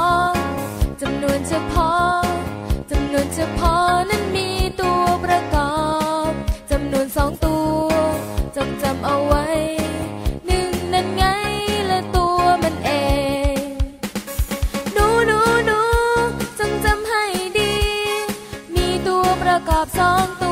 อจำนวนเฉพาะจำนวนเฉพาะนั้นมีตัวประกอบจำนวนสองตัวจำจำเอาไว้หนึ่งนั้นไงละตัวมันเองนูหนูหนูจำจำให้ดี มีตัวประกอบสองตัว